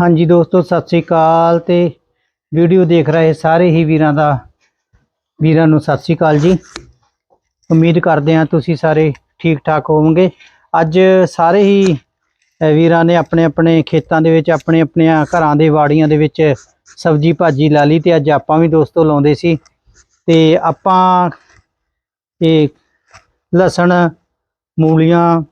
ਹਾਂਜੀ ਦੋਸਤੋ, ਸਤਿ ਸ੍ਰੀ ਅਕਾਲ ਤੇ ਵੀਡੀਓ ਦੇਖ ਰਹੇ ਸਾਰੇ ਹੀ ਵੀਰਾਂ ਦਾ, ਵੀਰਾਂ ਨੂੰ ਸਤਿ ਸ੍ਰੀ ਅਕਾਲ ਜੀ। ਉਮੀਦ ਕਰਦੇ ਹਾਂ ਤੁਸੀਂ ਸਾਰੇ ਠੀਕ ਠਾਕ ਹੋਵੋਗੇ। ਅੱਜ ਸਾਰੇ ਹੀ ਵੀਰਾਂ ਨੇ ਆਪਣੇ ਆਪਣੇ ਖੇਤਾਂ ਦੇ ਵਿੱਚ, ਆਪਣੇ ਆਪਣੀਆਂ ਘਰਾਂ ਦੇ ਵਾੜੀਆਂ ਦੇ ਵਿੱਚ ਸਬਜੀ ਭਾਜੀ ਲਾ ਲਈ ਤੇ ਅੱਜ ਆਪਾਂ ਵੀ ਦੋਸਤੋ ਲਾਉਂਦੇ ਸੀ। ਤੇ ਆਪਾਂ ਇਹ ਲਸਣ, ਮੂਲੀਆਂ,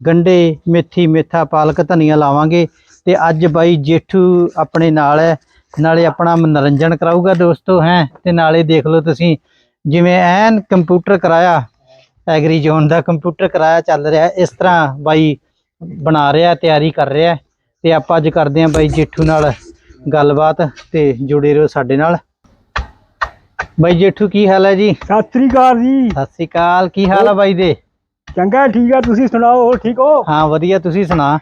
ਗੰਡੇ, ਮੇਥੀ, ਮੇਥਾ, ਪਾਲਕ, ਧਨੀਆ ਲਾਵਾਂਗੇ। ਤੇ ਅੱਜ ਬਾਈ ਜੇਠੂ ਆਪਣੇ ਨਾਲ ਹੈ ਨਾਲੇ ਆਪਣਾ ਮਨੋਰੰਜਨ ਕਰਾਊਗਾ ਦੋਸਤੋ ਹੈ? ਤੇ ਨਾਲੇ ਦੇਖ ਲਓ ਤੁਸੀਂ ਜਿਵੇਂ ਐਨ ਕੰਪਿਊਟਰ ਕਰਾਇਆ ਐਗਰੀ ਜ਼ੋਨ ਦਾ ਕੰਪਿਊਟਰ ਕਰਾਇਆ ਚੱਲ ਰਿਹਾ ਇਸ ਤਰ੍ਹਾਂ ਬਾਈ ਬਣਾ ਰਿਹਾ ਤਿਆਰੀ ਕਰ ਰਿਹਾ। ਤੇ ਆਪਾਂ ਅੱਜ ਕਰਦੇ ਹਾਂ ਬਾਈ ਜੇਠੂ ਨਾਲ ਗੱਲਬਾਤ ਤੇ ਜੁੜੇ ਰਹੋ ਸਾਡੇ ਨਾਲ। ਬਾਈ ਜੇਠੂ ਕੀ ਹਾਲ ਹੈ ਜੀ? ਸਤਿ ਸ੍ਰੀ ਅਕਾਲ ਜੀ। ਸਤਿ ਸ੍ਰੀ ਅਕਾਲ ਕੀ ਹਾਲ ਆ ਬਾਈ ਦੇ? ਚੰਗਾ ਠੀਕ ਆ ਤੁਸੀਂ ਸੁਣਾਓ ਹੋਰ ਠੀਕ ਹੋ? ਹਾਂ ਵਧੀਆ ਤੁਸੀਂ ਸੁਣਾ।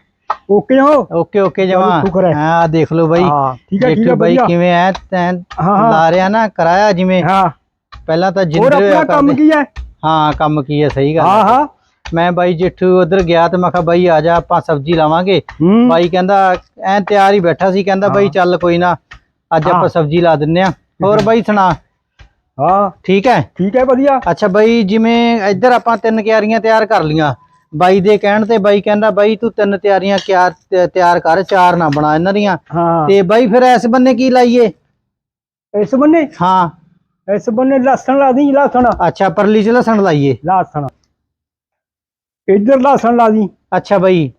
ਓਕੇ ਹੋ? ਓਕੇ ਓਕੇ ਜਮਾ ਸ਼ੁਕਰ ਹੈ। ਹਾਂ ਦੇਖ ਲਓ ਬਾਈ। ਹਾਂ ਠੀਕ ਹੈ ਠੀਕ ਹੈ ਬਾਈ ਵਧੀਆ। ਕਿਵੇਂ ਐ ਤੈਂ ਹਾਂ, ਹਾਂ। ਲਾ ਰਿਆ ਨਾ ਕਰਾਇਆ ਜਿਵੇਂ। ਹਾਂ। ਪਹਿਲਾਂ ਤਾਂ ਹੋਰ ਜਿੰਦਰ ਹੋਇਆ ਆਪਣਾ ਕੰਮ ਕਰਦੇ। ਕੀ ਹੈ ਹਾਂ ਕੰਮ ਕੀ ਹੈ ਸਹੀ ਗੱਲ ਹਾਂ ਹੈ ਹਾਂ। ਮੈਂ ਬਾਈ ਜੇਠੂ ਉਧਰ ਗਿਆ ਤੇ ਮੈਂ ਕਿਹਾ ਬਾਈ ਆ ਜਾ ਆਪਾਂ ਸਬਜ਼ੀ ਲਾਵਾਂਗੇ। ਹੂੰ। ਬਾਈ ਕਹਿੰਦਾ ਐ ਤਿਆਰ ਹੀ ਬੈਠਾ ਸੀ ਕਹਿੰਦਾ ਬਾਈ। ਚੱਲ ਕੋਈ ਨਾ ਅੱਜ ਹਾਂ। ਆਪਾਂ ਸਬਜ਼ੀ ਲਾ ਦਿੰਨੇ ਆ। ਹੋਰ ਬਾਈ ਸੁਣਾ? ਹਾਂ। ਠੀਕ ਹੈ ਠੀਕ ਹੈ ਵਧੀਆ। ਅੱਛਾ ਬਾਈ ਜਿਵੇਂ ਇੱਧਰ ਆਪਾਂ ਤਿੰਨ ਕਿਆਰੀਆਂ ਤਿਆਰ ਕਰ ਲੀਆਂ ਬਾਈ ਦੇ ਕਹਿਣ ਤੇ ਬਾਈ ਕਹਿੰਦਾ ਬਾਈ ਤੂੰ ਤਿੰਨ ਤਿਆਰੀਆਂ ਕਿਆਰ ਤੇ- ਤਿਆਰ ਕਰ ਚਾਰ ਨਾ ਬਣਾ ਇਹਨਾਂ ਦੀਆਂ। ਹਾਂ। ਤੇ ਬਾਈ ਫਿਰ ਇਸ ਬੰਨੇ ਕੀ ਲਾਈਏ? ਇਸ ਬੰਨੇ? ਹਾਂ। ਇਸ ਬੰਨੇ ਲਸਣ ਲਾ ਦੀ ਲਸਣ। ਅੱਛਾ ਪਰਲੀ ਚ ਲਸਣ ਲਾਈਏ। ਲਸਣ। ਇੱਧਰ ਲਸਣ ਲਾ ਦੀ ਅੱਛਾ ਬਾਈ।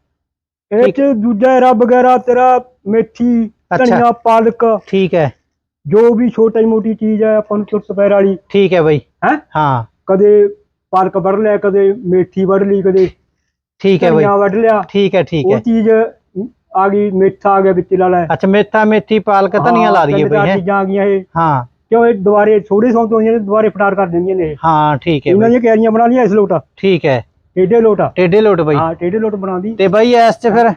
ਇਹ। ਚ ਦੂਜਾ ਰਾ ਵਗੈਰਾ ਤੇਰਾ ਮੇਥੀ। ਧਨੀਆ ਪਾਲਕ। ਠੀਕ ਹੈ। ਜੋ ਵੀ ਛੋਟੀ ਮੋਟੀ ਚੀਜ਼ ਹੈ ਆਪਾਂ ਨੂੰ ਚੁੱਟ ਪੈਰ ਵਾਲੀ। ਠੀਕ ਹੈ ਬਾਈ। ਹੈ? ਹਾਂ। ਕਦੇ ਪਾਲਕ ਵੱਢ ਲਿਆ ਕਦੇ ਮੇਥੀ ਵੱਢ ਲਈ ਕਦੇ ਠੀਕ ਹੈ ਬਾਈ। ਧਨੀਆ ਵੱਢ ਲਿਆ। ਠੀਕ ਹੈ ਠੀਕ ਉਹ ਹੈ। ਚੀਜ਼ ਆ ਗਈ ਮੇਥਾ ਆ ਗਿਆ ਵਿੱਚ ਲਾ ਲੈ। ਅੱਛਾ ਮੇਥਾ ਮੇਥੀ ਪਾਲਕ ਧਨੀਆ ਲਾ ਦਈਏ ਬਾਈ ਹੈ? ਚੀਜ਼ਾਂ ਆ ਗਈਆਂ ਇਹ। ਹਾਂ। ਕਿਉਂ ਇਹ ਦੁਬਾਰੇ ਥੋੜੇ ਸੌਂ ਤੋਂ ਨੇ ਦੁਬਾਰੇ ਫਟਾਰ ਕਰ ਦਿੰਦੀਆਂ ਨੇ। ਹਾਂ ਠੀਕ ਹੈ ਇਹਨਾਂ ਦੀਆਂ ਕਿਆਰੀਆਂ ਬਣਾ ਲਈਆਂ ਇਸ ਲੋਟਾ। ਠੀਕ ਹੈ। ਟੇਡੇ ਲੋਟਾ ਟੇਡੇ ਲੋਟ ਬਾਈ। ਹਾਂ ਟੇਡੇ ਲੋਟ ਬਣਾਉਂਦੀ। ਤੇ ਬਾਈ ਐਸ ਚ ਫਿਰ ਹੈ?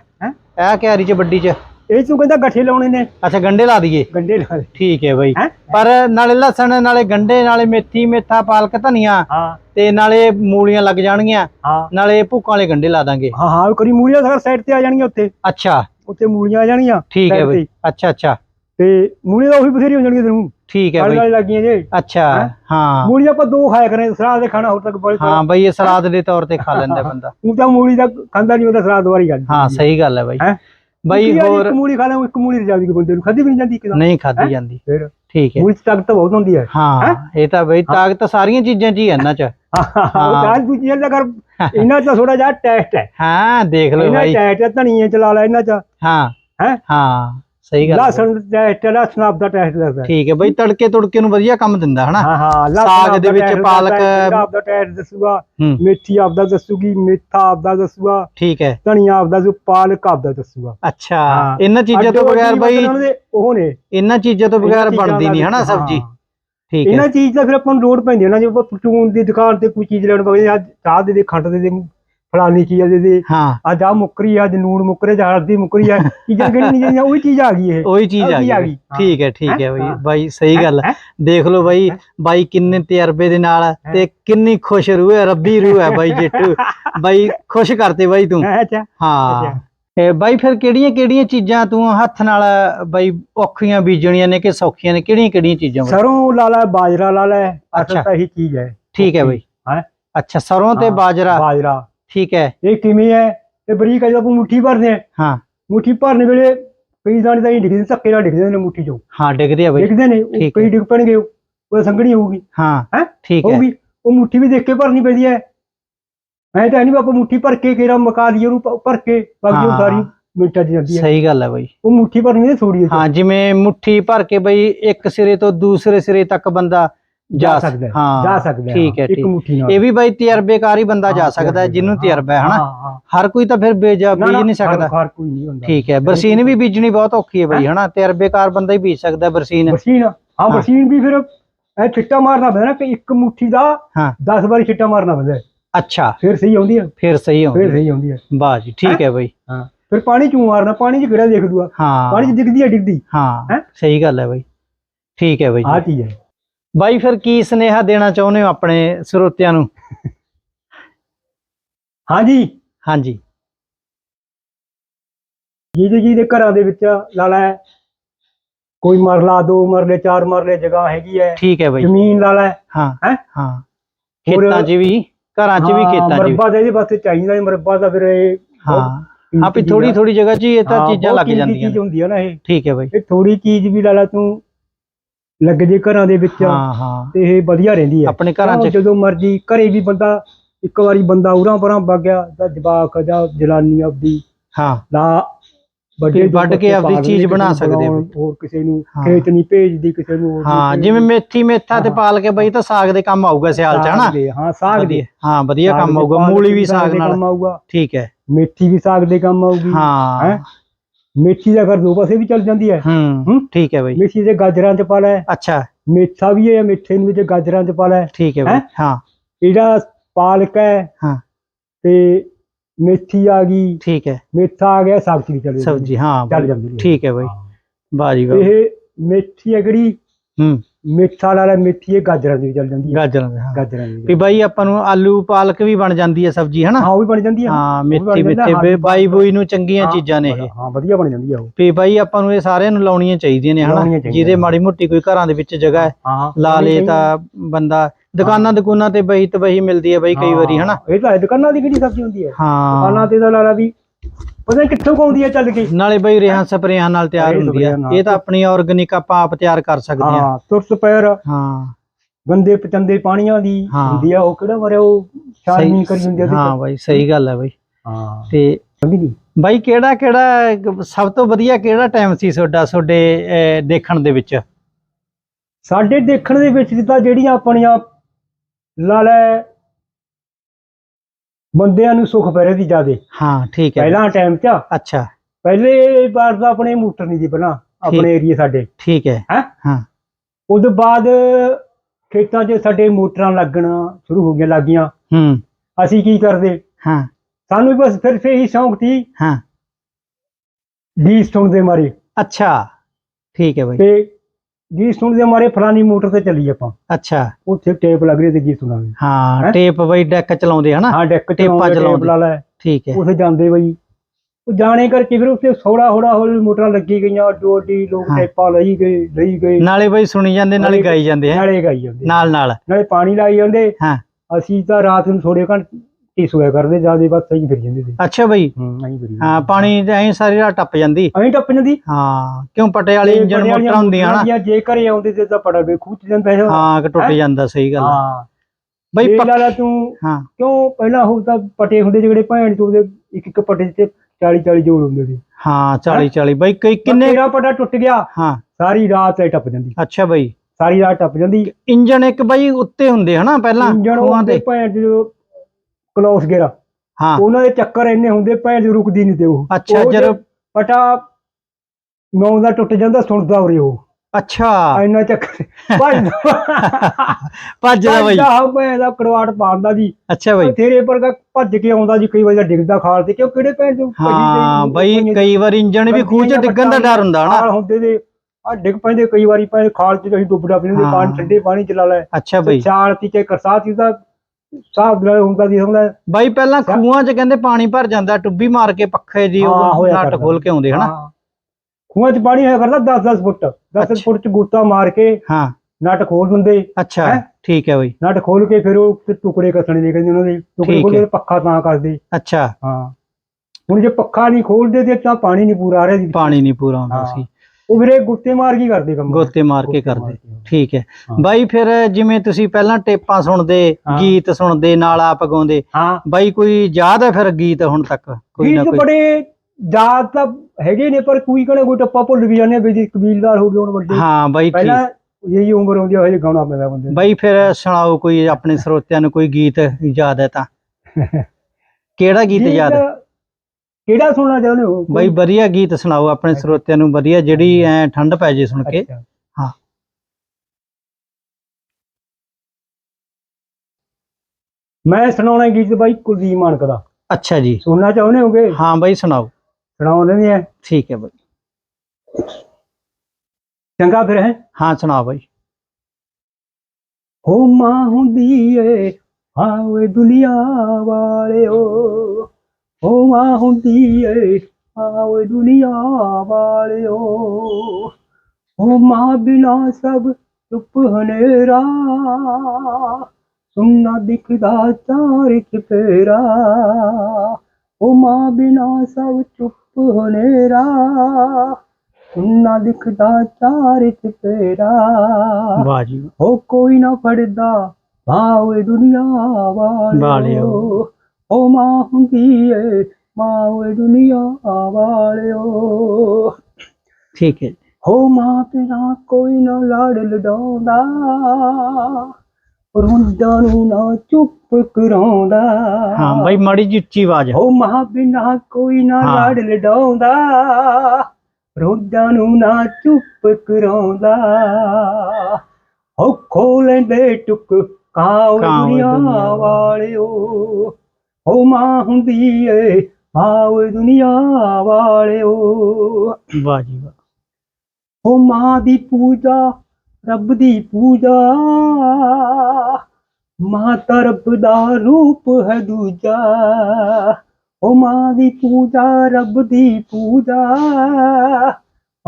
ਇਹ ਕਿਆਰੀ ਚ ਵੱਡੀ ਚ? ਇਹ ਤੂੰ ਕਹਿੰਦਾ ਗੱਠੇ ਲਾਉਣੇ ਨੇ। ਅੱਛਾ ਗੰਡੇ ਲਾ ਦਈਏ। ਗੰਡੇ ਲਾ ਦੇ। ਠੀਕ ਹੈ ਬਾਈ। ਹੈਂ? ਪਰ ਨਾਲੇ ਲਸਣ ਨਾਲੇ ਗੰਡੇ ਨਾਲੇ ਮੇਥੀ ਮੇਥਾ ਪਾਲਕ ਧਨੀਆ ਹਾਂ। ਤੇ ਨਾਲੇ ਮੂਲੀਆਂ ਲੱਗ ਜਾਣਗੀਆਂ। ਹਾਂ। ਨਾਲੇ ਭੁੱਕਾਂ ਵਾਲੇ ਗੰਡੇ ਲਾ ਦਾਂਗੇ। ਹਾਂ ਹਾਂ ਕਰੀ ਮੂਲੀਆਂ ਸਾਰ ਸਾਈਡ ਤੇ ਆ ਜਾਣਗੀਆਂ ਉੱਤੇ। ਅੱਛਾ। ਉੱਤੇ ਮੂਲੀਆਂ ਆ ਜਾਣਗੀਆਂ ਠੀਕ ਹੈ side ਬਾਈ। ਤੇ। ਅੱਛਾ ਅੱਛਾ। ਤੇ ਮੂਲੀਆਂ ਤਾਂ ਉਹੀ ਬਥੇਰੀ ਹੋ ਜਾਣਗੀਆਂ ਤੈਨੂੰ। ਠੀਕ ਹੈ ਬਾਈ। ਵਾਲੇ ਲੱਗੀਆਂ ਜੇ। ਅੱਛਾ ਹੈਂ? ਹਾਂ। ਮੂਲੀਆਂ ਆਪਾਂ ਦੋ ਖਾਇਆ ਕਰੇ ਸਲਾਦ ਦੇ ਖਾਣਾ ਹੋਰ ਤੱਕ ਬੜੇ ਹਾਂ ਬਾਈ ਇਹ ਸਲਾਦ ਦੇ ਤੌਰ ਤੇ ਖਾ ਲੈਂਦਾ ਬੰਦਾ। ਉਹ ਤਾਂ ਮੂਲੀ ਦਾ ਖਾਂਦਾ ਨਹੀਂ ਹੁੰਦਾ ਸਲਾਦ ਵਾਰੀ ਗੱਲ ਹਾਂ। ਸਹੀ ਗੱਲ ਹੈ ਬਾਈ। ਹੈ? ਬਾਈ ਹੋਰ ਇੱਕ ਮੂਲੀ ਖਾ ਲਾਂ ਇੱਕ ਮੂਲੀ ਰਜਾਦੀ ਕੇ ਬੰਦੇ ਨੂੰ ਖਾਦੀ ਵੀ ਨਹੀਂ ਜਾਂਦੀ ਕਿਦਾਂ? ਨਹੀਂ ਖਾਦੀ ਜਾਂਦੀ। ਫਿਰ ਠੀਕ ਹੈ। ਮੂਲੀ ਚ ਤਾਕਤ ਬਹੁਤ ਹੁੰਦੀ ਹੈ। ਹਾਂ ਇਹ ਤਾਂ ਬਈ ਤਾਕਤ ਸਾਰੀਆਂ ਚੀਜ਼ਾਂ 'ਚ ਹੀ ਹੈ ਇਹਨਾਂ 'ਚ। ਉਹ ਦਾਲ ਦੂਜੀਆਂ ਦਾ ਕਰ ਇਹਨਾਂ ਚ ਥੋੜਾ ਜਿਹਾ ਟੈਸਟ ਹੈ। ਹਾਂ ਦੇਖ ਲਓ ਇਹਨਾਂ ਬਾਈ। ਟੈਸਟ ਹੈ ਧਨੀਏ ਚਲਾ ਲੈ ਇਹਨਾਂ ਚ। ਹਾਂ। ਹੈ? ਹਾਂ। ਸਹੀ ਗੱਲ। ਲਸਣ ਟੈਸਟ ਲਸਣ ਦਾ ਟੈਸਟ ਲੱਗਦਾ ਠੀਕ ਹੈ ਬਈ ਤੜਕੇ ਤੁੜਕੇ ਨੂੰ ਵਧੀਆ ਕੰਮ ਦਿੰਦਾ ਹਨਾ? ਹਾਂ ਹਾਂ ਲਸਣ ਸਾਗ ਆਪਦਾ ਦੇ ਵਿੱਚ ਪਾਲਕ- ਆਪ ਦਾ ਟੈਸਟ ਦੱਸੂਗਾ ਮੇਥੀ ਆਪ ਦਾ ਦੱਸੂਗੀ ਮੇਥਾ ਆਪ ਦਾ ਦੱਸੂਗਾ ਠੀਕ ਹੈ। ਧਨੀਆ ਆਪ ਦਾ ਜੋ ਪਾਲਕ ਆਪ ਦਾ ਦੱਸੂਗਾ। ਅੱਛਾ। ਇਹਨਾਂ ਚੀਜ਼ਾਂ ਤੋਂ ਬਗੈਰ ਬਈ ਉਹ ਨੇ। ਇਹਨਾਂ ਚੀਜ਼ਾਂ ਤੋਂ ਬਗੈਰ ਬਣਦੀ ਨਹੀਂ ਹਨਾ ਸਬਜ਼ੀ। ਠੀਕ ਹੈ। ਇਹਨਾਂ ਚੀਜ਼ ਦਾ ਫਿਰ ਆਪਾਂ ਨੂੰ ਲੋੜ ਪੈਂਦੀ ਹੈ ਨਾ ਜੇ ਆਪਾਂ ਪਰਚੂਨ ਦੀ ਦੁਕਾਨ ਤੇ ਕੋਈ ਚੀਜ਼ ਲੈਣ ਪਵੇ ਚਾਹ ਦੇ ਦੇ ਖੰਡ ਦੇ ਦੇ ਫਲਾਨੀ ਚੀਜ਼ ਦੇ ਦੇ। ਹਾਂ। ਅੱਜ ਆ ਮੁੱਕਰੀ ਆ, ਅੱਜ ਨੂਣ ਮੁੱਕਰੇ ਜਾਂ ਹਲਦੀ ਮੁੱਕਰੀ ਆ ਚੀਜ਼ਾਂ ਕਿਹੜੀ ਨਹੀਂ ਉਹੀ ਚੀਜ਼ ਆ ਗਈ ਇਹ। ਉਹੀ ਚੀਜ਼ ਆ ਆ ਗਈ। ਠੀਕ ਹੈ ਠੀਕ ਹੈ ਬਈ। ਬਾਈ ਸਹੀ ਗੱਲ? ਦੇਖ ਲਓ ਬਾਈ ਬਾਈ ਕਿੰਨੇ ਤਜਰਬੇ ਦੇ ਨਾਲ ਤੇ ਕਿੰਨੀ ਖੁਸ਼ ਰੂਹ ਹੈ ਰੱਬੀ ਰੂਹ ਹੈ ਬਾਈ ਜੇਠੂ। ਬਾਈ ਖੁਸ਼ ਕਰਤੇ ਬਾਈ ਤੂੰ। ਹੈ ਬਾਈ ਫਿਰ ਕਿਹੜੀਆਂ ਕਿਹੜੀਆਂ ਚੀਜ਼ਾਂ ਤੂੰ ਹੱਥ ਨਾਲ ਬਾਈ ਔਖੀਆਂ ਬੀਜਣੀਆਂ ਨੇ ਕਿ ਸੌਖੀਆਂ ਨੇ? ਕਿਹੜੀਆਂ ਕਿਹੜੀਆਂ ਚੀਜ਼ਾਂ? ਸਰੋਂ ਲਾ ਲੈ ਬਾਜਰਾ ਲਾ ਲੈ। ਅੱਛਾ। ਇਹੀ ਚੀਜ਼ ਹੈ। ਠੀਕ ਹੈ ਬਾਈ। ਹੈ? ਅੱਛਾ ਸਰੋਂ ਤੇ ਬਾਜਰਾ। ਬਾਜਰਾ। ਠੀਕ ਹੈ। ਇਹ ਕਿਵੇਂ ਹੈ? ਇਹ ਬਰੀਕ ਹੈ ਜਦੋਂ ਆਪਾਂ ਮੁੱਠੀ ਭਰਦੇ ਆ ਹਾਂ। ਮੁੱਠੀ ਭਰਨੇ ਵੇਲੇ ਕਈ ਦਾਣੇ ਤਾਂ ਇਹ ਡਿੱਗਦੇ ਨੇ, ਧੱਕੇ ਨਾਲ ਡਿੱਗਦੇ ਨੇ ਮੁੱਠੀ ਚੋਂ। ਹਾਂ ਡਿੱਗਦੇ ਆ ਬਾਈ। ਡਿੱਗਦੇ ਨੇ ਉਹ ਕਈ। ਡਿੱਗ ਪੈਣਗੇ ਉਹ ਸੰਗਣੀ ਹੋਊਗੀ। ਹਾਂ ਹੈ? ਠੀਕ ਹੈ। ਹੋਊਗੀ। ਉਹ ਮੁੱਠੀ ਵੀ ਦੇਖ ਕੇ ਭਰਨੀ ਪੈਂਦੀ ਹੈ। ਐ ਤਾਂ ਨਹੀਂ ਆਪਾਂ ਮੁੱਠੀ ਭਰ ਕੇ ਕਿਹੜਾ ਮਕਾ ਲਈਏ ਉਹਨੂੰ ਭ- ਭਰ ਕੇ ਬਾਕੀ ਉਹ ਹਾਂ। ਸਾਰੀ ਮਿੰਟਾਂ 'ਚ ਜਾਂਦੀ ਹੈ। ਸਹੀ ਗੱਲ ਹੈ ਬਾਈ। ਉਹ ਮੁੱਠੀ ਭਰਨੀ ਥੋੜੀ ਹਾਂ ਜਿਵੇਂ ਮੁੱਠੀ ਭਰ ਕੇ ਬਈ ਇੱਕ ਸਿਰੇ ਤੋਂ ਦੂਸਰੇ ਸਿਰੇ ਤੱਕ ਬੰਦਾ ਜਾ ਸਕਦਾ ਹੈ, ਹਾਂ ਜਾ ਸਕਦਾ ਹੈ, ਠੀਕ ਹੈ ਇੱਕ ਮੁੱਠੀ ਨਾਲ। ਇਹ ਵੀ ਬਾਈ ਤਜਰਬੇਕਾਰ ਹੀ ਬੰਦਾ ਜਾ ਸਕਦਾ ਹੈ ਜਿਹਨੂੰ ਤਜਰਬਾ ਹੈ ਹਨਾ? ਹਰ ਕੋਈ ਤਾਂ ਫਿਰ ਬੇਜਾ ਨਹੀਂ ਸਕਦਾ। ਹਰ- ਕੋਈ ਨਹੀਂ ਹੁੰਦਾ। ਠੀਕ ਹੈ ਬਰਸੀਨ ਵੀ ਬੀਜਣੀ ਬਹੁਤ ਔਖੀ ਹੈ ਬਈ ਹਨਾ? ਤਜਰਬੇਕਾਰ ਬੰਦਾ ਹੀ ਬੀਜ ਸਕਦਾ ਬਰਸੀਨ। ਬਰਸੀਨ ਹਾਂ। ਬਰਸੀਨ ਵੀ ਫਿਰ ਐ ਛਿੱਟਾ ਮਾਰਨਾ ਪੈਂਦਾ ਕਿ ਇੱਕ ਮੁੱਠੀ ਦਾ ਹਾਂ। 10 ਵਾਰੀ ਛਿੱਟਾ ਮਾਰਨਾ ਪੈਂਦਾ। ਅੱਛਾ। ਫਿਰ ਸਹੀ ਆਉਂਦੀ ਹੈ। ਫਿਰ ਸਹੀ ਫਿਰ ਹੋਊਗਾ ਸਹੀ ਆਉਂਦੀ ਹੈ। ਵਾਹ ਜੀ ਠੀਕ ਹੈ ਬਈ। ਹਾਂ। ਫਿਰ ਪਾਣੀ ਚੋਂ ਮਾਰਨਾ ਪਾਣੀ 'ਚ ਕਿਹੜਾ ਦੇਖ ਦੂਆ? ਹਾਂ। ਪਾਣੀ 'ਚ ਦਿਖਦੀ ਹੈ ਡਿੱਗਦੀ। ਹਾਂ? ਸਹੀ ਗੱਲ ਹੈ ਬਈ। ਠੀਕ ਹੈ ਬਈ ਜੀ। ਚੀਜ਼ ਹੈ। ਬਾਈ ਫਿਰ ਕੀ ਸਨੇਹਾ ਦੇਣਾ ਚਾਹੁੰਦੇ ਹੋ ਆਪਣੇ ਸਰੋਤਿਆਂ ਨੂੰ? ਹਾਂਜੀ। ਹਾਂਜੀ। ਜਿਹਦੇ ਜਿਹਦੇ ਘਰਾਂ ਦੇ ਵਿੱਚ ਲਾ ਲੈ। ਕੋਈ ਮਰਲਾ ਦੋ ਮਰਲੇ ਚਾਰ ਮਰਲੇ ਜਗ੍ਹਾ ਹੈਗੀ ਹੈ ਠੀਕ ਹੈ ਬਾਈ। ਜ਼ਮੀਨ ਲਾ ਲੈ। ਹਾਂ ਹੈਂ? ਹਾਂ। ਹੋਰ- ਖੇਤਾਂ 'ਚ ਵੀ ਘਰਾਂ 'ਚ ਵੀ ਹਾਂ, ਖੇਤਾਂ 'ਚ ਵੀ। ਮਰਬਾ ਦੇ ਵਾਸਤੇ ਚਾਹੀਦਾ ਹੀ ਮਰਬਾ ਦਾ ਫਿਰ ਇਹ ਹਾਂ। ਹਾਂ ਵੀ ਥੋੜੀ ਥੋੜੀ ਜਗ੍ਹਾ 'ਚ ਹੀ ਇਹ ਤਾਂ ਹਾਂ, ਚੀਜ਼ਾਂ ਲੱਗ ਜਾਂਦੀਆਂ ਨੇ। ਹੁੰਦੀ ਹੈ ਨਾ ਇਹ। ਠੀਕ ਹੈ ਬਾਈ। ਇਹ ਥੋੜੀ ਚੀਜ਼ ਵੀ ਲਾ ਲਾ ਤੂੰ। ਲੱਗ ਜੇ ਘਰਾਂ ਦੇ ਵਿੱਚ ਹਾਂ ਹਾਂ। ਤੇ ਇਹ ਵਧੀਆ ਰਹਿੰਦੀ ਹੈ ਆਪਣੇ ਘਰਾਂ 'ਚ ਜਦੋਂ ਮਰਜ਼ੀ ਘਰੇ ਵੀ ਬੰਦਾ ਇੱਕ ਵਾਰੀ ਬੰਦਾ ਉਰਾਂ ਪਰਾਂ ਵਗ ਗਿਆ ਤਾਂ ਜਵਾਕ ਜਾਂ ਜਲਾਨੀ ਆਪਦੀ ਹਾਂ। ਲਾ ਵੱਡੇ ਵੱਢ ਦੋ ਕੇ ਆਪਦੀ ਚੀਜ਼ ਬਣਾ ਸਕਦੇ ਹੋਰ ਕਿਸੇ ਨੂੰ। ਖੇਤ ਨਹੀਂ ਭੇਜਦੀ ਕਿਸੇ ਨੂੰ ਹਾਂ ਜਿਵੇਂ। ਮੇਥੀ ਮੇਥਾ ਤੇ। ਪਾਲ ਕੇ ਬਈ ਤਾਂ ਸਾਗ ਦੇ ਕੰਮ ਆਊਗਾ ਸਿਆਲ 'ਚ ਹਨਾ? ਦੇ, ਹਾਂ ਸਾਗ ਦੇ। ਹਾਂ ਵਧੀਆ ਕੰਮ ਦੇ, ਆਊਗਾ ਮੂਲੀ ਵੀ ਸਾਗ ਦੇ ਨਾਲ। ਕੰਮ ਆਊਗਾ। ਠੀਕ ਹੈ। ਮੇਥੀ ਵੀ ਸਾਗ ਦੇ ਕੰਮ ਆਊਗੀ ਹਾਂ। ਹੈਂ? ਮੇਥੀ ਦਾ ਘਰ ਦੋ ਪਾਸੇ ਵੀ ਚੱਲ ਜਾਂਦੀ ਹੈ। ਹੂੰ? ਠੀਕ ਹੈ ਬਈ। ਮੇਥੀ ਦੇ ਗਾਜਰਾਂ ਚ ਪਾ ਲੈ। ਅੱਛਾ। ਮੇਥਾ ਵੀ ਹੈ ਮੇਥੇ ਨੂੰ ਵਿੱਚ ਗਾਜਰਾਂ ਚ ਪਾ ਲੈ। ਠੀਕ ਹੈ ਬਈ ਹੈਂ? ਇਹਦਾ ਪਾਲਕ ਹੈ। ਹਾਂ। ਤੇ ਮੇਥੀ ਆ ਗਈ। ਠੀਕ ਹੈ। ਮੇਥਾ ਆ ਗਿਆ ਚ ਵੀ ਚੱਲ ਜਾਂਦੀ ਸਬਜ਼ੀ ਹਾਂ ਚੱਲ ਜਾਂਦੀ। ਠੀਕ ਹੈ ਬਈ। ਬਾਜੀ ਵਾਹ। ਇਹ ਮੇਥੀ ਜਿਹੜੀ ਹੂੰ। ਮੇਥਾ ਲਾ ਲੈ ਮੇਥੀ ਇਹ ਗਾਜਰਾਂ ਦੀ ਵੀ ਚੱਲ ਜਾਂਦੀ ਹੈ। ਗਾਜਰਾਂ ਦੇ ਹਾਂ। ਗਾਜਰਾਂ ਦੀ ਵੀ। ਵੀ। ਬਾਈ ਆਪਾਂ ਨੂੰ ਆਲੂ ਪਾਲਕ ਵੀ ਬਣ ਜਾਂਦੀ ਹੈ ਸਬਜ਼ੀ ਹਨਾ? ਹਾਂ ਉਹ ਵੀ ਬਣ ਜਾਂਦੀ ਹੈ। ਹਾਂ ਵੀ ਹਾਂ, ਬੇ- ਬਾਈ ਬੂਈ ਨੂੰ ਚੰਗੀਆਂ ਚੀਜ਼ਾਂ ਨੇ ਇਹ। ਹਾਂ ਵਧੀਆ ਬਣ ਜਾਂਦੀ ਹੈ ਉਹ। ਵੀ ਬਾਈ ਆਪਾਂ ਨੂੰ ਇਹ ਸਾਰਿਆਂ ਨੂੰ ਲਾਉਣੀਆਂ ਚਾਹੀਦੀਆਂ ਨੇ ਹਨਾ? ਜਿਹਦੇ ਮਾੜੀ ਮੋਟੀ ਕੋਈ ਘਰਾਂ ਦੇ ਵਿੱਚ ਜਗ੍ਹਾ ਹੈ ਲਾ ਲੇ ਤਾਂ ਬੰਦਾ ਦੁਕਾਨਾਂ ਦੁਕਾਨਾਂ ਤੇ ਬਈ ਤਬਹੀ ਮਿਲਦੀ ਹੈ ਬਈ ਕਈ ਵਾਰੀ ਹਨਾ? ਇਹ ਤਾਂ ਦੁਕਾਨਾਂ ਦੀ ਕਿਹੜੀ ਸਬਜ਼ੀ ਹੁੰਦੀ ਹੈ? ਹਾਂ। ਦੁਕਾਨਾਂ ਤੇ ਤਾਂ ਲਾ ਲਾ ਵੀ ਨੀ ਕਿੱਥੋਂ ਕਾਉਂਦੀ ਹੈ ਚੱਲ ਕੇ ਨਾਲੇ ਬਈ ਰੇਹਾਂ ਸਪਰੇਆਂ ਨਾਲ ਤਿਆਰ ਹੁੰਦੀ ਨਾਲ। ਇਹ ਤਾਂ ਆਪਣੀ ਆਰਗੈਨਿਕ ਆਪਾਂ ਆਪ ਤਿਆਰ ਕਰ ਸਕਦੇ ਹਾਂ ਹਾਂ ਤੁਰਸ ਪੈਰ ਹਾਂ ਗੰਦੇ ਪਚੰਦੇ ਪਾਣੀਆਂ ਦੀ ਹਾਂ। ਹੁੰਦੀ ਆ ਉਹ ਕਿਹੜਾ ਮਰਿਆ ਉਹ ਛਾਨਣੀ ਕਰੀ ਹੁੰਦੀ ਆ ਉਹਦੇ ਹਾਂ। ਬਾਈ ਸਹੀ ਗੱਲ ਹੈ ਬਾਈ ਹਾਂ ਤੇ ਸਮਝੀ ਨੀ? ਬਾਈ ਕਿਹੜਾ ਕਿਹੜਾ ਇੱਕ ਸਭ ਤੋਂ ਵਧੀਆ ਕਿਹੜਾ ਟਾਈਮ ਸੀ ਤੁਹਾਡਾ ਤੁਹਾਡੇ ਅਹ, ਦੇਖਣ ਦੇ ਵਿੱਚ ਸਾਡੇ ਦੇਖਣ ਦੇ ਵਿੱਚ ਤਾਂ ਜਿਹੜੀਆਂ ਆਪਣੀਆਂ ਲਾ ਲੈ ਬੰਦਿਆਂ ਨੂੰ ਸੁੱਖ ਰਹੀ ਦੀ ਜਿਆਦੇ। ਹਾਂ ਠੀਕ ਹੈ। ਪਹਿਲਾਂ ਟਾਈਮ 'ਚ ਅੱਛਾ। ਪਹਿਲੇ ਵਾਰ ਤਾਂ ਆਪਣੇ ਮੋਟਰ ਨਹੀਂ ਦੀ ਪਹਿਲਾਂ ਆਪਣੇ ਏਰੀਏ ਸਾਡੇ। ਠੀਕ ਹੈ। ਹੈ? ਉਸ ਤੋਂ ਬਾਅਦ ਖੇਤਾਂ 'ਚ ਸਾਡੇ ਮੋਟਰਾਂ ਲੱਗਣਾ ਸ਼ੁਰੂ ਹੋ ਗਈਆਂ ਲੱਗੀਆਂ। ਹੂੰ। ਅਸੀਂ ਕੀ ਕਰਦੇ? ਹਾਂ। ਸਾਨੂੰ ਵੀ ਬਸ ਫਿਰ ਸੇ ਹੀ ਸ਼ੌਂਕ ਸੀ ਹਾਂ। ਗੀਤ ਸੁਣਦੇ ਮਾਰੇ। ਅੱਛਾ। ਠੀਕ ਹੈ ਬਾਈ। ਤੇ ਗੀਤ ਸੁਣਦੇ ਮਾਰੇ ਫਲਾਨੀ ਮੋਟਰ ਤੇ ਚੱਲੀ ਆਪਾਂ। ਅੱਛਾ। ਉੱਥੇ ਟੇਪ ਲੱਗ ਰਹੀ ਤੇ ਗੀਤ ਸੁਣਾਵੇ ਹਾਂ? ਟੇਪ ਬਾਈ ਡੈਕ ਚਲਾਉਂਦੇ ਹਨਾ? ਹਾਂ ਡੈਕ ਟੇਪਾਂ ਚਲਾਉਂਦੇ। ਠੀਕ ਹੈ। ਉੱਥੇ ਜਾਂਦੇ ਬਈ। ਉਹ ਜਾਣੇ ਕਰਕੇ ਫਿਰ ਉੱਥੇ ਥੋੜਾ ਥੋੜਾ ਹੌਲੀ ਮੋਟਰਾਂ ਲੱਗੀ ਗਈਆਂ ਅੱਡੀ ਲੋਕ। ਟੇਪਾਂ ਲਈ ਗਏ ਲਈ ਗਏ। ਨਾਲੇ ਬਾਈ ਸੁਣੀ ਜਾਂਦੇ ਨਾਲੇ ਗਾਈ ਜਾਂਦੇ ਨਾਲੇ ਗਾਈ ਜਾਂਦੇ। ਨਾਲ ਨਾਲ। ਨਾਲੇ ਪਾਣੀ ਲਾਈ ਜਾਂਦੇ। ਹਾਂ। ਅਸੀਂ ਤਾਂ ਰਾਤ ਨੂੰ ਥੋੜੇ ਘੰਟੇ ਸੋਇਆ ਕਰਦੇ ਜਿਆਦੇ ਬਸ ਸਹੀ ਫਿਰ ਜਾਂਦੇ ਸੀ। ਅੱਛਾ ਬਾਈ। ਹੂੰ ਐਂ ਫਿਰ ਹਾਂ ਪਾਣੀ ਐਂ ਸਾਰੀ ਰਾਤ ਟੱਪ ਜਾਂਦੀ। ਐਂ ਟੱਪ ਜਾਂਦੀ। ਹਾਂ ਕਿਉਂ ਪਟੇ ਵਾਲੇ ਇੰਜਨ ਮੋਟਰਾਂ ਹੁੰਦੀਆਂ ਹੁੰਦੀਆਂ, ਜੇ ਘਰੇ ਆਉਂਦੇ ਤੇ ਤਾਂ ਪੜਾ ਵੇ ਖੂਚ ਜਾਂਦਾ ਹੈ। ਹਾਂ ਕਿ ਟੁੱਟ ਹੈਂ? ਜਾਂਦਾ ਸਹੀ ਗੱਲ। ਹਾਂ। ਬਾਈ ਲਾਲਾ ਤੂੰ ਹਾਂ। ਕਿਉਂ ਪਹਿਲਾਂ ਉਹ ਤਾਂ ਪਟੇ ਹੁੰਦੇ ਜਿਹੜੇ ਭੈਣ ਚੋਂ ਦੇ ਇੱਕ ਇੱਕ ਪਟੇ ਤੇ 40 40 ਜੋੜ ਹੁੰਦੇ ਸੀ। ਹਾਂ 40 40 ਬਾਈ ਕਈ ਕਿੰਨੇ ਤੇਰਾ ਪਟਾ ਟੁੱਟ ਗਿਆ ਹਾਂ। ਸਾਰੀ ਰਾਤ ਐ ਟੱਪ ਜਾਂਦੀ। ਅੱਛਾ ਬਾਈ। ਸਾਰੀ ਰਾਤ ਟੱਪ ਜਾਂਦੀ। ਇੰਜਨ ਇੱਕ ਬਾਈ ਉੱਤੇ ਹੁੰਦੇ ਹਨਾ ਪਹਿਲਾਂ ਇੰਜਣ ਉਹਦੇ ਤੇ? ਭੈਣ ਜੋ ਕਲੋਸ ਗੇਰਾ ਹਾਂ। ਉਹਨਾਂ ਦੇ ਚੱਕਰ ਇੰਨੇ ਹੁੰਦੇ ਭੈਣ ਜੋ ਰੁਕਦੀ ਨਹੀਂ ਤੇ ਉਹ। ਅੱਛਾ ਉਹ ਜਦੋਂ ਪਟਾ ਨੌ ਦਾ ਟੁੱਟ ਜਾਂਦਾ ਸੁਣਦਾ ਉਰੇ ਉਹ। ਅੱਛਾ। ਇੰਨਾ ਚੱਕਰ ਭੱਜ ਭੱਜਦਾ ਬਾਈ। ਭੱਜਦਾ ਭੈਣ ਦਾ ਕੜਵਾਟ ਪਾਉਂਦਾ ਜੀ। ਅੱਛਾ ਬਾਈ। ਤੇਰੇ ਪਰ ਭੱਜ ਕੇ ਆਉਂਦਾ ਜੀ ਕਈ ਵਾਰ ਤਾਂ ਡਿੱਗਦਾ ਖਾਲ ਤੇ ਕਿਉਂ ਕਿਹੜੇ ਭੈਣ ਜੋ ਹਾਂ ਬਾਈ ਕਈ ਵਾਰ ਇੰਜਨ ਵੀ ਖੂਹ ਚ ਡਿੱਗਣ ਦਾ ਡਰ ਹੁੰਦਾ ਹਨਾ। ਹੁੰਦੇ ਦੇ ਆ ਡਿੱਗ ਪੈਂਦੇ ਕਈ ਵਾਰੀ ਪੈਂਦੇ ਖਾਲ ਚ ਅਸੀਂ ਡੁੱਬ ਡੱਬ ਹਾਂ। ਪਾਣੀ ਠੰਡੇ ਪਾਣੀ ਚ ਲਾ ਲੈ। ਅੱਛਾ ਬਾਈ। ਸਿਆਲ ਤੀ ਤੇ ਕਰਸਾਤ ਦਾ ਸਾਹਬ ਨਾਲ ਹੁੰਦਾ ਦੀ ਹੁੰਦਾ ਬਾਈ ਪਹਿਲਾਂ ਖੂਹਾਂ 'ਚ ਕਹਿੰਦੇ ਪਾਣੀ ਭਰ ਜਾਂਦਾ ਟੁੱਬੀ ਮਾਰ ਕੇ ਪੱਖੇ ਦੀ ਹਾਂ, ਉਹ ਹੋਇਆ ਨਟ ਕਰਦਾ। ਖੋਲ ਕੇ ਆਉਂਦੇ ਹਨਾ ਹਾਂ। ਖੂਹਾਂ ਚ ਪਾਣੀ ਹੋਇਆ ਕਰਦਾ 10 10 ਫੁੱਟ 10 ਅੱਛਾ। ਫੁੱਟ ਚ ਗੂਤਾ ਮਾਰ ਕੇ ਹਾਂ ਨਟ ਖੋਲ ਦਿੰਦੇ ਅੱਛਾ ਹੈਂ? ਠੀਕ ਹੈ ਬਾਈ ਨਟ ਖੋਲ ਕੇ ਫਿਰ ਉਹ ਤੇ ਟੁਕੜੇ ਕੱਸਣੇ ਦੇ ਕਹਿੰਦੇ ਉਹਨਾਂ ਦੇ ਟੁਕੜੇ ਠੀਕ ਖੋਲ ਹੈ। ਕੇ ਪੱਖਾ ਤਾਂ ਕਰਦੇ ਅੱਛਾ ਹਾਂ ਹੁਣ ਜੇ ਪੱਖਾ ਨਹੀਂ ਖੋਲਦੇ ਤੇ ਤਾਂ ਪਾਣੀ ਨਹੀਂ ਪੂਰਾ ਆ ਰਿਹਾ ਜੀ ਪਾਣੀ ਨਹੀਂ ਪੂਰਾ ਆਉਂਦਾ ਹਾਂ। ਸੀ ਉਹ ਗੁੱਤੇ ਮਾਰ ਕੇ ਕਰਦੇ ਕੰਮ। ਗੋਤੇ ਮਾਰ ਕੇ ਕਰਦੇ। ਠੀਕ ਹੈ। ਬਾਈ ਫਿਰ ਜਿਵੇਂ ਤੁਸੀਂ ਪਹਿਲਾਂ ਟੇਪਾਂ ਸੁਣਦੇ। ਗੀਤ ਸੁਣਦੇ ਨਾਲ ਆਪ ਗਾਉਂਦੇ। ਹਾਂ। ਬਾਈ ਕੋਈ ਯਾਦ ਹੈ ਫਿਰ ਗੀਤ ਹੁਣ ਤੱਕ? ਕੋਈ ਨਾ ਕੋਈ। ਬੜੇ ਯਾਦ ਤਾਂ ਹੈਗੇ ਨੇ ਪਰ ਕੋਈ ਕਹਣੇ ਕੋਈ ਟੱਪਾ ਭੁੱਲ ਵੀ ਜਾਂਦੇ ਜੀ ਕਬੀਲਦਾਰ ਹੋ ਗਏ ਹੁਣ ਵੱਡੇ। ਹਾਂ ਬਾਈ ਪਹਿਲਾਂ ਇਹੀ ਉਮਰ ਹੁੰਦੀ ਹੈ ਹਜੇ ਗਾਉਣਾ ਪੈਂਦਾ ਬੰਦੇ। ਬਾਈ ਫਿਰ ਸੁਣਾਓ ਕੋਈ ਆਪਣੇ ਸਰੋਤਿਆਂ ਨੂੰ ਕੋਈ ਗੀਤ ਯਾਦ ਹੈ ਤਾਂ। ਕਿਹੜਾ ਗੀਤ ਗੀਤ ਯਾਦ ਹੈ? ਕਿਹੜਾ ਸੁਣਨਾ ਚਾਹੁੰਦੇ ਹੋ? ਬਾਈ ਵਧੀਆ ਗੀਤ ਸੁਣਾਓ ਆਪਣੇ ਸਰੋਤਿਆਂ ਨੂੰ ਵਧੀਆ ਜਿਹੜੀ ਐ ਠੰਡ ਪੈ ਜੇ ਸੁਣ ਕੇ। ਅੱਛਾ। ਹਾਂ। ਮੈਂ ਸੁਣਾਉਣਾ ਗੀਤ ਬਾਈ? ਕੁਲਦੀਪ ਮਾਨਕ ਦਾ। ਅੱਛਾ ਜੀ। ਸੁਣਨਾ ਚਾਹੁੰਦੇ ਹੋਗੇ? ਹਾਂ ਬਾਈ ਸੁਣਾਓ। ਸੁਣਾਉਂਦੇ ਨਹੀਂ ਹੈ? ਠੀਕ ਹੈ ਬਾਈ। ਚੰਗਾ ਫਿਰ ਹੈ? ਹਾਂ ਸੁਣਾਓ ਬਾਈ। ਹੋ ਮਾਂ ਹੁੰਦੀ ਏ ਆਵੇ ਦੁਨੀਆ ਵਾਲਿਓ। ਹੋ ਮਾਂ ਹੁੰਦੀ ਏ ਆਵੇ ਦੁਨੀਆ ਵਾਲਿਓ ਉਹ ਮਾਂ ਬਿਨਾ ਸਭ ਚੁੱਪ ਹਨੇਰਾ ਸੁਣਨਾ ਦਿਖਦਾ ਚਾਰ ਚਪੇਰਾ ਉਹ ਮਾਂ ਬਿਨਾ ਸਭ ਚੁੱਪ ਹਨੇਰਾ ਸੁਣਨਾ ਦਿਖਦਾ ਚਾਰ ਚਪੇਰਾ ਵਾਹ ਜੀ। ਉਹ ਕੋਈ ਨਾ ਫੜਦਾ ਭਾਵੇਂ ਦੁਨੀਆ ਵਾਲਿਓ। ਉਹ ਮਾਂ ਹੁੰਦੀ ਏ ਮਾਂ ਵੇ ਦੁਨੀਆ ਵਾਲਿਓ ਠੀਕ ਹੈ। ਹੋ ਮਾਂ ਪਿਨਾ ਕੋਈ ਨਾ ਲਾੜ ਲਡਾਉਂਦਾ ਰੁੰਦਾਂ ਨੂੰ ਨਾ ਚੁੱਪ ਕਰਾਉਂਦਾ। ਹਾਂ ਬਾਈ ਮਾੜੀ ਜਿਹੀ ਉੱਚੀ ਆਵਾਜ਼ ਹੋ ਮਾਂ ਬਿਨਾ ਕੋਈ ਨਾ ਹਾਂ। ਲਾੜ ਲਡਾਉਂਦਾ ਰੋਦਾਂ ਨੂੰ ਨਾ ਚੁੱਪ ਕਰਾਉਂਦਾ। ਹੋ ਖੋ ਲੈਂਦੇ ਟੁਕ ਕਾਉ ਕਾਂਵ ਦੁਨੀਆ ਦੁਨੀਆ ਵਾਲਿਓ ਹੋ ਮਾਂ ਹੁੰਦੀ ਏ ਮਾਂ ਦੁਨੀਆ ਵਾਲਿਓ। ਵਾਹ ਜੀ ਵਾਹ। ਹੋ ਮਾਂ ਦੀ ਪੂਜਾ ਰੱਬ ਦੀ ਪੂਜਾ। ਮਾਂ ਤਾਂ ਰੱਬ ਦਾ ਰੂਪ ਹੈ ਦੂਜਾ। ਹੋ ਮਾਂ ਦੀ ਪੂਜਾ ਰੱਬ ਦੀ ਪੂਜਾ।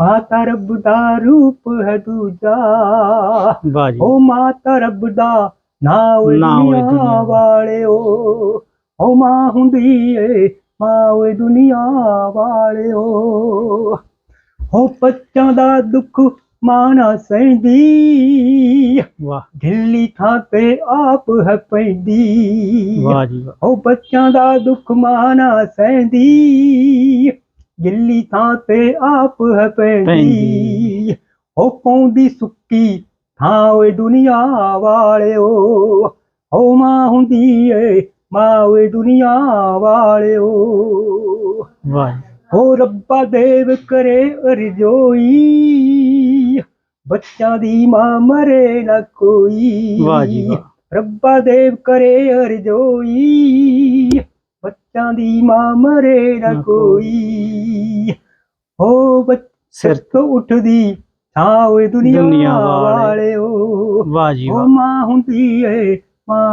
ਮਾਂ ਤਾਂ ਰੱਬ ਦਾ ਰੂਪ ਹੈ ਦੂਜਾ। ਵਾਹ ਜੀ ਹੋ ਮਾਂ ਤਾਂ ਰੱਬ ਦਾ ਨਾਮ ਦੁਨੀਆ ਦੁਨੀਆ ਵਾਲਿਓ। ਹੋ ਮਾਂ ਹੁੰਦੀ ਏ ਮਾਂ ਵੇ ਦੁਨੀਆ ਵਾਲਿਓ। ਹੋ ਬੱਚਿਆਂ ਦਾ ਦੁੱਖ ਮਾਂ ਨਾ ਸਹਿੰਦੀ ਵਾਹ। ਢਿੱਲੀ ਥਾਂ ਤੇ ਆਪ ਹੈ ਪੈਂਦੀ। ਵਾਹ ਜੀ ਵਾਹ। ਉਹ ਬੱਚਿਆਂ ਦਾ ਦੁੱਖ ਮਾਂ ਨਾ ਸਹਿੰਦੀ ਗਿੱਲੀ ਥਾਂ ਤੇ ਆਪ ਹੈ ਪੈਂਦੀ। ਪੈਂਦੀ। ਉਹ ਪਾਉਂਦੀ ਸੁੱਕੀ ਥਾਂ ਓਏ ਦੁਨੀਆ ਵਾਲਿਓ। ਉਹ ਮਾਂ ਹੁੰਦੀ ਏ ਮਾਂ ਓਏ ਦੁਨੀਆ ਵਾਲਿਓ। ਵਾਹ। ਜੀ। ਹੋ ਰੱਬਾ ਦੇਵ ਕਰੇ ਅਰਜੋਈ। ਬੱਚਿਆਂ ਦੀ ਮਾਂ ਮਰੇ ਨਾ ਕੋਈ। ਵਾਹ ਜੀ ਵਾਹ। ਰੱਬਾ ਦੇਵ ਕਰੇ ਅਰਜੋਈ। ਬੱਚਿਆਂ ਦੀ ਮਾਂ ਮਰੇ ਨਾ ਕੋਈ। ਹੋ ਬੱਚ ਸਿਰ ਤੋਂ ਉੱਠਦੀ ਥਾਂ ਓਏ ਦੁਨੀਆ ਦੁਨੀਆ ਵਾਲੇ। ਵਾਲਿਓ। ਵਾਹ ਜੀ ਵਾਹ। ਮਾਂ ਹੁੰਦੀ ਏ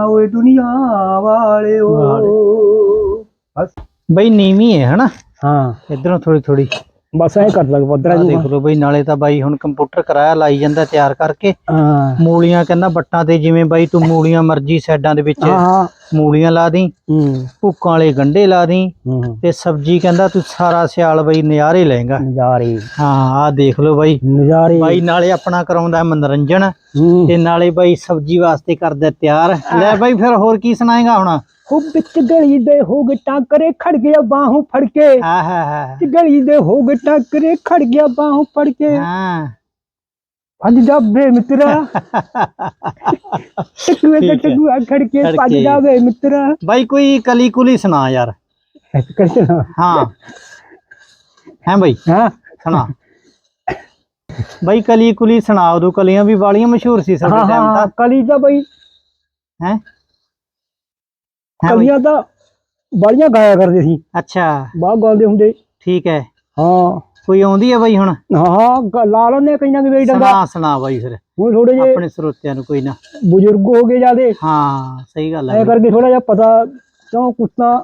ਓਏ ਦੁਨੀਆ ਵਾਲਿਓ। ਬਸ। ਬਈ ਨੀਵੀਂ ਹੈ ਹਨਾ? ਹਾਂ। ਇਧਰੋਂ ਥੋੜੀ ਥੋੜੀ ਬਸ ਐ ਕਰ ਲਗ ਪੱਧਰਾ ਆਹ ਦੇਖ ਲਓ ਬਈ ਨਾਲੇ ਤਾਂ ਬਾਈ ਹੁਣ ਕੰਪਿਊਟਰ ਕਰਾਇਆ ਲਾਈ ਜਾਂਦਾ ਤਿਆਰ ਕਰਕੇ। ਹਾਂ। ਮੂਲੀਆਂ ਕਹਿੰਦਾ ਬੱਟਾਂ ਤੇ ਜਿਵੇਂ ਬਾਈ ਤੂੰ ਮੂਲੀਆਂ ਮਰਜ਼ੀ ਸਾਈਡਾਂ ਦੇ ਵਿੱਚ ਹਾਂ। ਮੂਲੀਆਂ ਲਾ ਦੀ ਹੂੰ। ਭੁੱਕਾਂ ਵਾਲੇ ਗੰਢੇ ਲਾ ਦੀ ਹੂੰ। ਤੇ ਸਬਜੀ ਕਹਿੰਦਾ ਤੂੰ ਸਾਰਾ ਸਿਆਲ ਬਈ ਨਜ਼ਾਰੇ ਲਏਗਾ। ਨਜ਼ਾਰੇ। ਹਾਂ ਆਹ ਦੇਖ ਲਓ ਬਾਈ। ਨਜ਼ਾਰੇ। ਬਾਈ ਨਾਲੇ ਆਪਣਾ ਕਰਾਉਂਦਾ ਮਨੋਰੰਜਨ ਹੂੰ। ਤੇ ਨਾਲੇ ਬਾਈ ਸਬਜੀ ਵਾਸਤੇ ਕਰਦਾ ਤਿਆਰ। ਲੈ ਬਾਈ ਫਿਰ ਹੋਰ ਕੀ ਸੁਣਾਏਗਾ ਹੁਣ? ਹੋ ਵਿੱਚ ਗਲੀ ਦੇ ਹੋ ਗਏ ਟਾਂਕਰੇ ਖੜ ਗਿਆ ਬਾਹੋਂ ਫੜ ਕੇ। ਹਾ ਹਾ ਵਿੱਚ ਗਲੀ ਦੇ ਹੋ ਗਏ ਟਾਂਕਰੇ ਖੜ ਗਿਆ ਬਾਹੋਂ ਫੜ ਕੇ। ਹਾਂ। ਭੱਜ ਜਾਵੇ ਮਿੱਤਰਾ। ਟਕੂਏ ਤੇ ਹੈ। ਟਕੂਆ ਖੜ ਕੇ ਭੱਜ। ਜਾਵੇ ਮਿੱਤਰਾ। ਬਾਈ ਕੋਈ ਕਲੀ ਕੁਲੀ ਸੁਣਾ ਯਾਰ। ਕਰਨਾ ਹਾਂ। ਹੈ ਬਾਈ? ਹਾਂ। ਸੁਣਾ। ਬਾਈ ਕਲੀ ਕੁਲੀ ਸੁਣਾ ਉਦੋਂ ਕਲੀਆਂ ਵੀ ਵਾਲੀਆਂ ਮਸ਼ਹੂਰ ਸੀ ਸਾਡੇ ਹਾਂ ਟਾਈਮ ਹਾਂ ਤਾਂ। ਕਲੀ ਦਾ ਬਈ। ਹੈ? ਹੈ ਬਾਈ। ਕਲੀਆਂ ਤਾਂ ਬੜੀਆਂ ਗਾਇਆ ਕਰਦੇ ਸੀ। ਅੱਛਾ। ਬਾਹ ਗਾਉਂਦੇ ਹੁੰਦੇ। ਠੀਕ ਹੈ ਹਾਂ। ਕੋਈ ਆਉਂਦੀ ਹੈ ਬਾਈ ਹੁਣ? ਹਾਂ ਗ- ਲਾ ਲੈਂਦੇ ਕਈਆਂ ਦੇ ਵੇਈ ਡੰਗਾ। ਸੁਣਾ ਸੁਣਾ ਬਾਈ ਫਿਰ। ਹੁਣ ਥੋੜੇ ਜੇ ਆਪਣੇ ਸਰੋਤਿਆਂ ਨੂੰ ਕੋਈ ਨਾ। ਬਜ਼ੁਰਗ ਹੋ ਗਏ ਜਾਦੇ ਹਾਂ ਸਹੀ ਗੱਲ ਐ ਹੈ ਬਾਈ। ਕਰਕੇ ਥੋੜਾ ਜਿਹਾ ਪਤਾ ਕਿਉਂ ਕੁਛ ਤਾਂ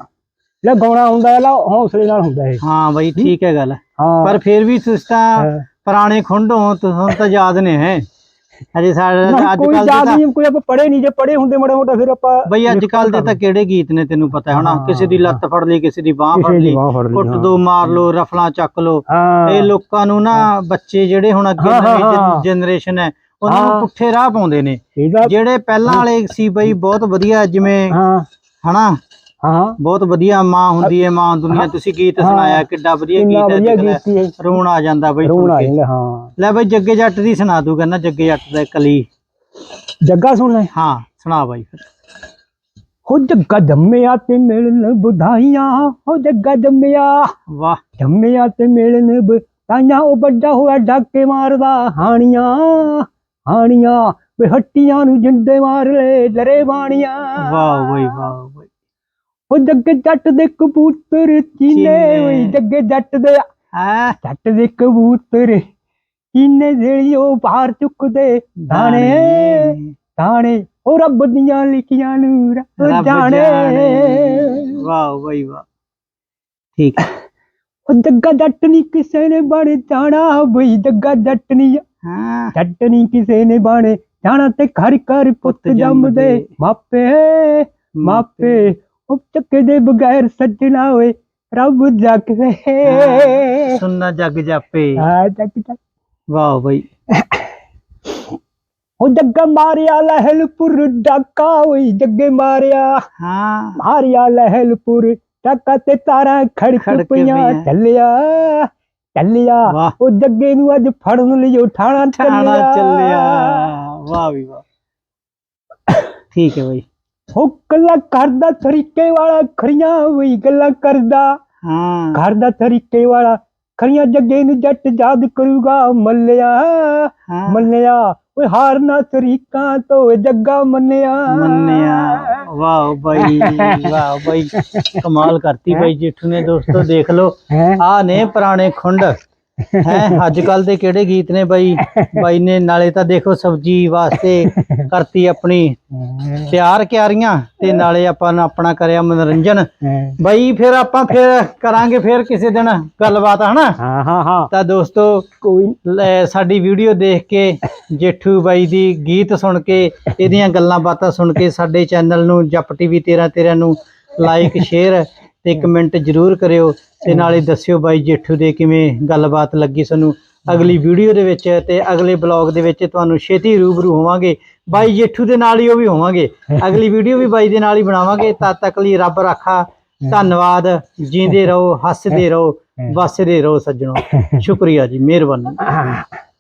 ਜਿਹੜਾ ਗਾਉਣਾ ਹੁੰਦਾ ਹੈ ਲਾ ਹੌਸਲੇ ਨਾਲ ਹੁੰਦਾ ਹੈ ਹਾਂ ਬਾਈ ਠੀਕ ਹੈ ਗੱਲ। ਹਾਂ। ਪਰ ਫਿਰ ਵੀ ਤੁਸੀਂ ਤਾਂ ਹਾਂ। ਪੁਰਾਣੇ ਖੁੰਡੋਂ ਤੁਹਾਨੂੰ ਤਾਂ ਯਾਦ ਨੇ ਹੈ। ਅਜੇ ਸਾਡੇ ਅੱਜ ਕੋਈ ਕੱਲ ਦੇ ਤਾਂ ਨਹੀਂ ਕੋਈ ਆਪਾਂ ਪੜੇ ਨਹੀਂ ਜੇ ਪੜੇ ਹੁੰਦੇ ਮਾੜਾ ਮੋਟਾ ਫਿਰ ਆਪਾਂ ਬਈ ਅੱਜ ਕੱਲ ਦੇ ਤਾਂ ਕਿਹੜੇ ਗੀਤ ਨੇ ਤੈਨੂੰ ਪਤਾ ਹੋਣਾ ਹਾਂ। ਕਿਸੇ ਦੀ ਲੱਤ ਫੜ ਲਈ ਕਿਸੇ ਦੀ ਬਾਹ ਫੜ ਕਿਸੇ ਦੀ ਲਈ ਬਾਂਹ ਫੜ ਲਈ, ਕੁੱਟ ਹਾਂ। ਦੋ ਮਾਰ ਲੋ ਰਫਲਾਂ ਚੱਕ ਲੋ ਹਾਂ। ਇਹ ਲੋਕਾਂ ਨੂੰ ਨਾ ਬੱਚੇ ਜਿਹੜੇ ਹੁਣ ਅੱਗੇ ਹਾਂ, ਹਾਂ, ਨਵੀਂ ਹਾਂ। ਜਨਰੇਸ਼ਨ ਹੈ ਉਹਨਾਂ ਨੂੰ ਹਾਂ। ਪੁੱਠੇ ਰਾਹ ਪਾਉਂਦੇ ਨੇ। ਇਹਦਾ ਜਿਹੜੇ ਪਹਿਲਾਂ ਵਾਲੇ ਸੀ ਬਈ ਬਹੁਤ ਵਧੀਆ ਜਿਵੇਂ ਹਾਂ। ਹਨਾ? ਹਾਂ। ਬਹੁਤ ਵਧੀਆ ਮਾਂ ਹੁੰਦੀ ਹੈ ਮਾਂ ਦੁਨੀਆ। ਤੁਸੀਂ ਗੀਤ। ਸੁਣਾਇਆ ਕਿੱਡਾ ਵਧੀਆ ਗੀਤ ਹੈ। ਰੋਣ ਆ ਜਾਂਦਾ ਬਈ ਰੋਣ ਆ। ਜਾਂਦਾ ਹਾਂ। ਲੈ ਬਈ ਜੱਗੇ ਜੱਟ ਦੀ ਸੁਣਾ ਦੂ ਕਹਿੰਦਾ ਜੱਗੇ ਜੱਟ ਦਾ ਕਲੀ। ਜੱਗਾ ਸੁਣ ਲੈ ਹਾਂ ਸੁਣਾ ਬਾਈ ਫਿਰ। ਹੋ ਜੱਗਾ ਜੰਮਿਆ ਤੇ ਮਿਲਣ ਬਧਾਈਆਂ ਹੋ ਜੱਗਾ ਜੰਮਿਆ। ਵਾਹ। ਜੰਮਿਆ ਤੇ ਮਿਲਣ ਬਧਾਈਆਂ ਉਹ ਵੱਡਾ ਹੋਇਆ ਡਾਕੇ ਮਾਰਦਾ ਹਾਣੀਆਂ ਹਾਣੀਆਂ। ਵੇ ਹੱਟੀਆਂ ਨੂੰ ਜਿੰਦੇ ਮਾਰ ਲੈ ਡਰੇ ਬਾਣੀਆਂ। ਵਾਹ ਬਈ ਵਾਹ। ਉਹ ਜੱਗੇ ਜੱਟ ਦੇ ਕਬੂਤਰ ਚੀਨੇ। ਓਏ ਜੱਗੇ ਜੱਟ ਦੇ ਹੈ? ਜੱਟ ਦੇ ਕਬੂਤਰ। ਚੀਨੇ ਜਿਹੜੀ ਉਹ ਬਾਹਰ ਚੁੱਕਦੇ ਦਾਣੇ। ਦਾਣੇ। ਉਹ ਰੱਬ ਦੀਆਂ ਲਿਖੀਆਂ ਨੂੰ ਰੱਬ ਜਾਣੇ। ਵਾਹ ਬਈ ਵਾਹ। ਠੀਕ। ਉਹ ਜੱਗਾ ਜੱਟ ਨਹੀਂ ਕਿਸੇ ਨੇ ਬਣ ਜਾਣਾ ਬਈ ਜੱਗਾ ਜੱਟ ਨਹੀਂ ਹਾਂ? ਜੱਟ ਨਹੀਂ ਕਿਸੇ ਨੇ ਬਣ ਜਾਣਾ ਤੇ ਘਰ ਘਰ ਪੁੱਤ ਜੰਮਦੇ। ਮਾਪੇ ਮਾਪੇ ਉਹ ਚੱਕੇ ਦੇ ਬਗੈਰ ਸੱਜਣਾ ਓਏ ਰੱਬ ਜਗਵੇ ਹਾਂ, ਸੁਣਨਾ ਜੱਗ ਜਾਪੇ। ਆ ਜੱਗ ਜੱਗ ਵਾਹ ਬਈ। ਉਹ ਜੱਗਾ ਮਾਰਿਆ ਲਹਿਲਪੁਰ ਡਾਕਾ ਓਏ ਜੱਗੇ ਮਾਰਿਆ। ਹਾਂ। ਮਾਰਿਆ ਲਹਿਲਪੁਰ ਡਾਕਾ ਤੇ ਤਾਰਾਂ ਖੜਕ ਪਈਆਂ। ਚੱਲਿਆ ਚੱਲਿਆ। ਉਹ ਜੱਗੇ ਨੂੰ ਅੱਜ ਫੜਨ ਲਈ ਉਹ ਠਾਣਾ ਠਾਣਾ ਚੱਲਿਆ। ਚੱਲਿਆ। ਵਾਹ ਵੀ ਵਾਹ। ਠੀਕ ਹੈ ਬਈ। ਉਹ ਗੱਲਾਂ ਕਰਦਾ ਤਰੀਕੇ ਵਾਲਾ ਖਰੀਆਂ ਵਈ ਗੱਲਾਂ ਕਰਦਾ। ਹਾਂ। ਘਰ ਦਾ ਤਰੀਕੇ ਵਾਲਾ ਖਰੀਆਂ ਜੱਗੇ ਨੂੰ ਜੱਟ ਯਾਦ ਕਰੂਗਾ ਮੱਲਿਆ। ਹਾਂ। ਮੰਨਿਆ ਓਏ ਹਾਰਨਾ ਤਰੀਕਾਂ ਤੋਂ ਜੱਗਾ ਮੰਨਿਆ। ਮੰਨਿਆ। ਵਾਹ ਬਾਈ ਵਾਹ ਬਾਈ। ਕਮਾਲ ਕਰਤੀ ਬਾਈ ਜੇਠੂ ਨੇ ਦੋਸਤੋ ਦੇਖ ਲਓ। ਆ ਨੇ ਪੁਰਾਣੇ ਖੁੰਡ। ਹੈ ਅੱਜ ਕੱਲ ਦੇ ਕਿਹੜੇ ਗੀਤ ਨੇ ਬਾਈ? ਬਾਈ ਨੇ ਨਾਲੇ ਤਾਂ ਦੇਖੋ ਸਬਜੀ ਵਾਸਤੇ ਕਰਤੀ ਆਪਣੀ ਤਿਆਰ ਕਿਆਰੀਆਂ ਤੇ ਨਾਲੇ ਆਪਾਂ ਨੇ ਆਪਣਾ ਕਰਿਆ ਮਨੋਰੰਜਨ। ਬਾਈ ਫਿਰ ਆਪਾਂ ਫਿਰ ਕਰਾਂਗੇ ਫਿਰ ਕਿਸੇ ਦਿਨ ਗੱਲਬਾਤ ਹਨਾ? ਹਾਂ ਹਾਂ ਹਾਂ। ਤਾਂ ਦੋਸਤੋ ਕੋਈ ਸਾਡੀ ਵੀਡੀਓ ਦੇਖ ਕੇ ਜੇਠੂ ਬਾਈ ਦੀ ਗੀਤ ਸੁਣ ਕੇ ਇਹਦੀਆਂ ਗੱਲਾਂ ਬਾਤਾਂ ਸੁਣ ਕੇ ਸਾਡੇ ਚੈਨਲ ਨੂੰ ਜੱਪ ਟੀਵੀ 13 13 ਨੂੰ ਲਾਈਕ ਸ਼ੇਅਰ ਤੇ ਕਮੈਂਟ ਜਰੂਰ ਕਰਿਓ ਤੇ ਨਾਲੇ ਦੱਸਿਓ ਬਾਈ ਜੇਠੂ ਦੇ ਕਿਵੇਂ ਗੱਲਬਾਤ ਲੱਗੀ ਸਾਨੂੰ। ਅਗਲੀ ਵੀਡੀਓ ਦੇ ਵਿੱਚ ਤੇ ਅਗਲੇ ਬਲੌਗ ਦੇ ਵਿੱਚ ਤੁਹਾਨੂੰ ਛੇਤੀ ਰੂਬਰੂ ਹੋਵਾਂਗੇ। ਬਾਈ ਜੇਠੂ ਦੇ ਨਾਲ ਹੀ ਉਹ ਵੀ ਹੋਵਾਂਗੇ। ਅਗਲੀ ਵੀਡੀਓ ਵੀ ਬਾਈ ਦੇ ਨਾਲ ਹੀ ਬਣਾਵਾਂਗੇ। ਤਦ ਤੱਕ ਲਈ ਰੱਬ ਰਾਖਾ। ਧੰਨਵਾਦ। ਜੀਂਦੇ ਰਹੋ ਹੱਸਦੇ ਰਹੋ ਵਸਦੇ ਰਹੋ ਸੱਜਣੋ। ਸ਼ੁਕਰੀਆ ਜੀ ਮਿਹਰਬਾਨੀ।